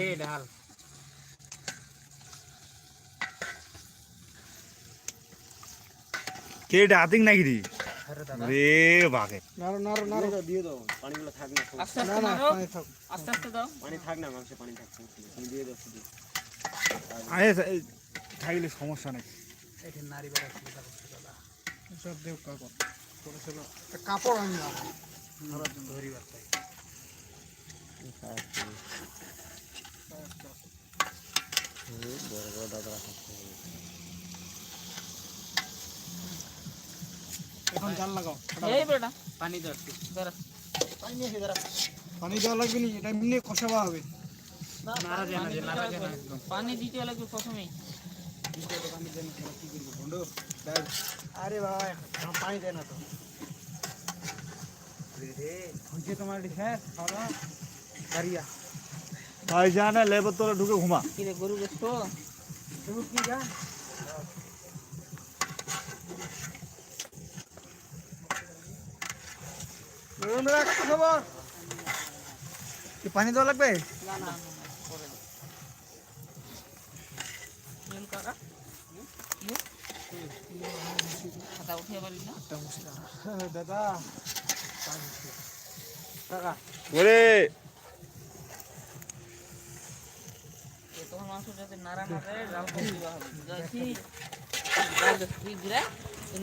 এই ঢাল কে আতিক নাকি রে রে বাঘে নাড়ো নাড়ো নাড়ো। দিয়ে দাও পানিগুলো থাক না। আস্তে না আস্তে না পানি থাক। আস্তে আস্তে দাও। পানি থাক না মাংসে পানি থাক তুমি দিয়ে দাও শুধু আরে থাকলে সমস্যা নেই। এটা নারী বেড়া চিন্তা করতে দাদা। সব দেও কাপড় করেছিল একটা কাপড় আনি না ধরিবার তাই এখন জাল লাগাও এই বেটা। পানি ধরছি দাঁড়া। পানি দেওয়া লাগবে নি এটা এমনি কষাবা হবে। পানি দিতে লাগবে প্রথমেই। আরে বাবা পানি দেয় না তো। হয়েছে তোমার খাওয়া ভাই জানে লেবার তোরা ঢুকে ঘুমা। গরু কি যা খবর কি পানি দেওয়া লাগবে? দাদা তোমার মাংস যাতে নাড়া না দেয় জাল করে দিবা হবে। যাচ্ছি জাল দে তুই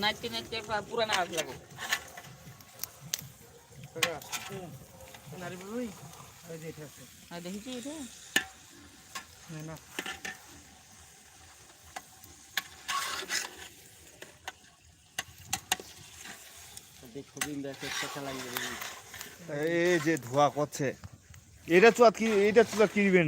নাচতে নাচতে একটা পুরা নাড়া লাগো। নারী বলবি এটা দেখেছি না না। এই যে ধোয়া করছে। এটা চুয়াত কি এটা চুয়াত কি দিবেন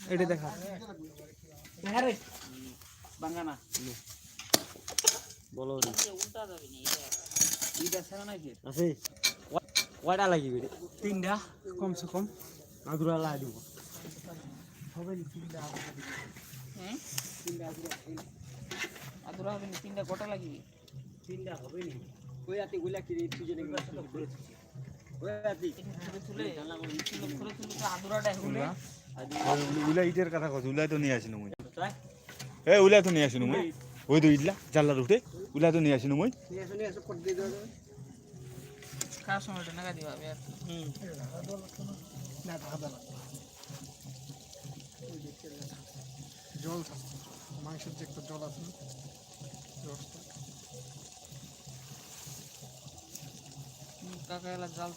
গাল গাল গাল এটা দেখা রে বাঙ্গানা বলো আছে কয়টা লাগিবে রে তিনটা কমসে কম। আগুরা লাগা দিব। হবে নি তিনটা। হ্যাঁ? আদুরা হবে তিনটা গোটা লাগবে তিনটা হবে নি। কই আতি গুলা কি তুই জেনে ওই আতি? তুলে তুলে আদুরাটা হলে উলা ঈদের কথা কছ উলা তো নিয়ে আসিনু মুই। এ উলা তো নিয়ে আসিনু মুই। ওই তো ঈদলা জাল্লার উঠে উলা তো নিয়ে আসিনু মুই। নিয়ে আসো নিয়ে আসো দিয়ে দাও কার সময়টা নাগা দিবা হবে আর না জল মাংসের যে একটা জল আছে কাকা জাল